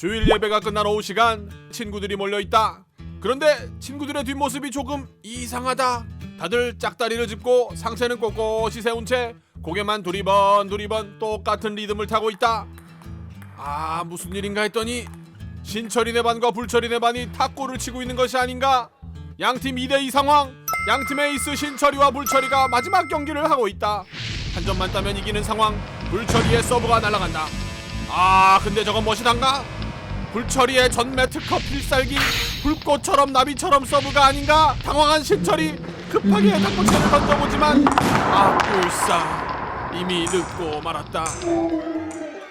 주일 예배가 끝난 오후 시간 친구들이 몰려 있다. 그런데 친구들의 뒷모습이 조금 이상하다. 다들 짝다리를 짚고 상체는 꼿꼿이 세운 채 고개만 두리번 두리번 똑같은 리듬을 타고 있다. 아 무슨 일인가 했더니 신철이네 반과 불철이네 반이 탁구를 치고 있는 것이 아닌가? 양팀 2대2 상황. 양팀의 에이스 신철이와 불철이가 마지막 경기를 하고 있다. 한 점만 따면 이기는 상황. 불철이의 서브가 날아간다. 아 근데 저건 멋이단가? 불철이의 전매 특허 필살기 불꽃처럼 나비처럼 서브가 아닌가? 당황한 신철이 급하게 탁구채를 던져보지만 아 불사 이미 늦고 말았다.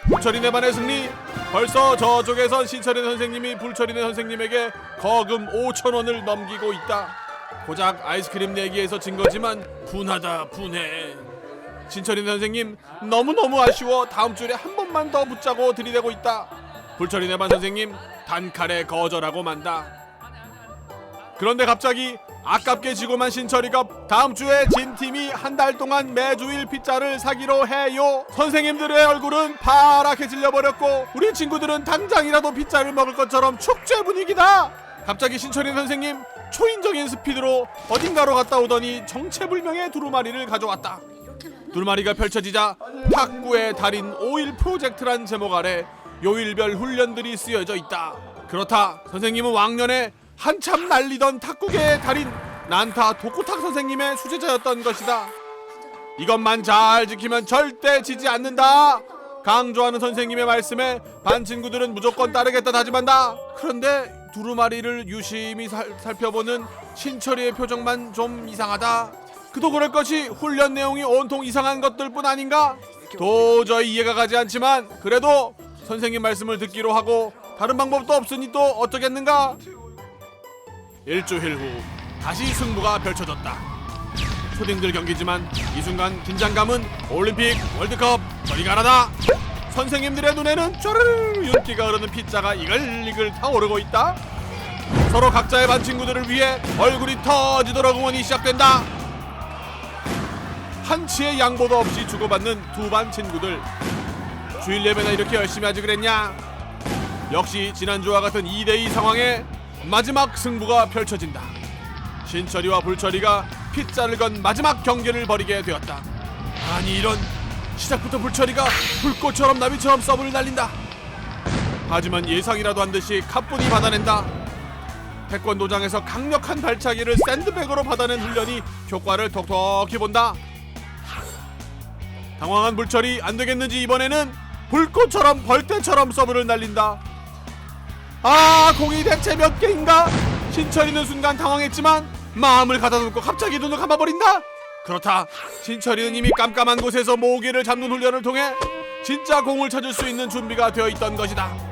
불철이네 반의 승리. 벌써 저쪽에선 신철이 선생님이 불철이네 선생님에게 거금 5천 원을 넘기고 있다. 고작 아이스크림 내기에서 진 거지만 분하다 분해. 신철이네 선생님 너무너무 아쉬워 다음 주에 한 번만 더 붙자고 들이대고 있다. 불철이네 반 선생님 단칼에 거절하고 만다. 그런데 갑자기 아깝게 지고만 신철이가 다음 주에 진 팀이 한 달 동안 매주일 피자를 사기로 해요. 선생님들의 얼굴은 파랗게 질려버렸고 우리 친구들은 당장이라도 피자를 먹을 것처럼 축제 분위기다. 갑자기 신철이 선생님 초인적인 스피드로 어딘가로 갔다 오더니 정체불명의 두루마리를 가져왔다. 두루마리가 펼쳐지자 탁구의 달인 5일 프로젝트란 제목 아래 요일별 훈련들이 쓰여져 있다. 그렇다. 선생님은 왕년에 한참 날리던 탁구계의 달인 난타 독구탁 선생님의 수제자였던 것이다. 이것만 잘 지키면 절대 지지 않는다. 강조하는 선생님의 말씀에 반 친구들은 무조건 따르겠다 다짐한다. 그런데 두루마리를 유심히 살, 살펴보는 신철이의 표정만 좀 이상하다. 그도 그럴 것이 훈련 내용이 온통 이상한 것들뿐 아닌가? 도저히 이해가 가지 않지만 그래도 선생님 말씀을 듣기로 하고 다른 방법도 없으니 또 어쩌겠는가? 일주일 후 다시 승부가 펼쳐졌다. 초딩들 경기지만 이 순간 긴장감은 올림픽 월드컵 저리 가라다. 선생님들의 눈에는 쪼르르 윤기가 흐르는 피자가 이글이글 타오르고 있다. 서로 각자의 반 친구들을 위해 얼굴이 터지도록 응원이 시작된다. 한치의 양보도 없이 주고받는 두 반 친구들. 주일 예배나 이렇게 열심히 하지 그랬냐? 역시 지난주와 같은 2대2 상황에 마지막 승부가 펼쳐진다. 신철이와 불철이가 피자를 건 마지막 경기를 벌이게 되었다. 아니 이런 시작부터 불철이가 불꽃처럼 나비처럼 서브를 날린다. 하지만 예상이라도 한 듯이 가뿐히 받아낸다. 태권도장에서 강력한 발차기를 샌드백으로 받아낸 훈련이 효과를 톡톡히 본다. 당황한 불철이 안 되겠는지 이번에는 불꽃처럼 벌떼처럼 서브를 날린다. 아 공이 대체 몇 개인가? 신철이는 순간 당황했지만 마음을 가다듬고 갑자기 눈을 감아버린다. 그렇다. 신철이는 이미 깜깜한 곳에서 모기를 잡는 훈련을 통해 진짜 공을 찾을 수 있는 준비가 되어 있던 것이다.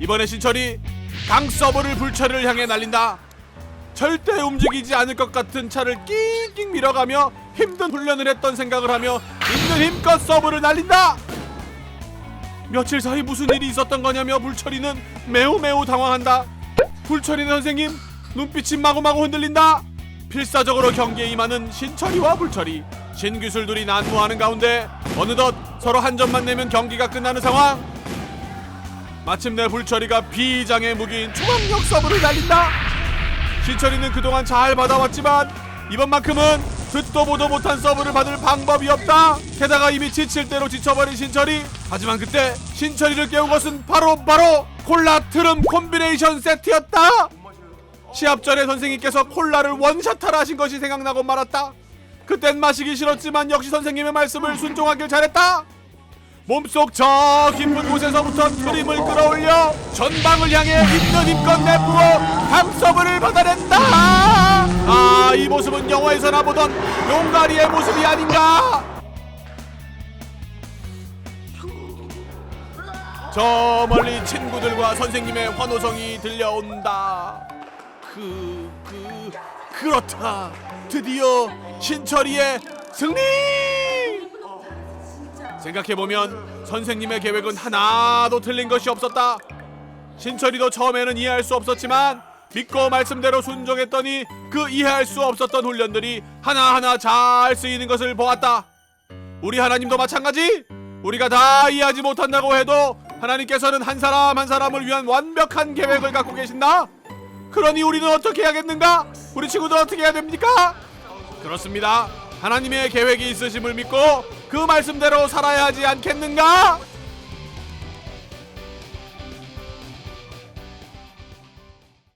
이번에 신철이 강 서버를 불철을 향해 날린다. 절대 움직이지 않을 것 같은 차를 낑낑 밀어가며 힘든 훈련을 했던 생각을 하며 있는 힘껏 서브를 날린다. 며칠 사이 무슨 일이 있었던 거냐며 불철이는 매우 매우 당황한다. 불철이 선생님 눈빛이 마구마구 흔들린다. 필사적으로 경기에 임하는 신철이와 불철이 신기술들이 난무하는 가운데 어느덧 서로 한 점만 내면 경기가 끝나는 상황. 마침내 불철이가 비장의 무기인 초강력 서브를 날린다. 신철이는 그동안 잘 받아왔지만 이번만큼은 듣도 보도 못한 서브를 받을 방법이 없다. 게다가 이미 지칠 대로 지쳐버린 신철이. 하지만 그때 신철이를 깨운 것은 바로 바로 콜라 트름 콤비네이션 세트였다. 시합 전에 선생님께서 콜라를 원샷하라 하신 것이 생각나고 말았다. 그땐 마시기 싫었지만 역시 선생님의 말씀을 순종하길 잘했다. 몸속 저 깊은 곳에서부터 트림을 끌어올려 전방을 향해 있는 힘껏 내부어 강서브를 받아낸다. 아, 이 모습은 영화에서나 보던 용가리의 모습이 아닌가. 저 멀리 친구들과 선생님의 환호성이 들려온다. 그, 그, 그렇다. 드디어 신철이의 승리! 생각해보면 선생님의 계획은 하나도 틀린 것이 없었다. 신철이도 처음에는 이해할 수 없었지만 믿고 말씀대로 순종했더니 그 이해할 수 없었던 훈련들이 하나하나 잘 쓰이는 것을 보았다. 우리 하나님도 마찬가지. 우리가 다 이해하지 못한다고 해도 하나님께서는 한 사람 한 사람을 위한 완벽한 계획을 갖고 계신다. 그러니 우리는 어떻게 해야겠는가? 우리 친구들 어떻게 해야 됩니까? 그렇습니다. 하나님의 계획이 있으심을 믿고 그 말씀대로 살아야 하지 않겠는가?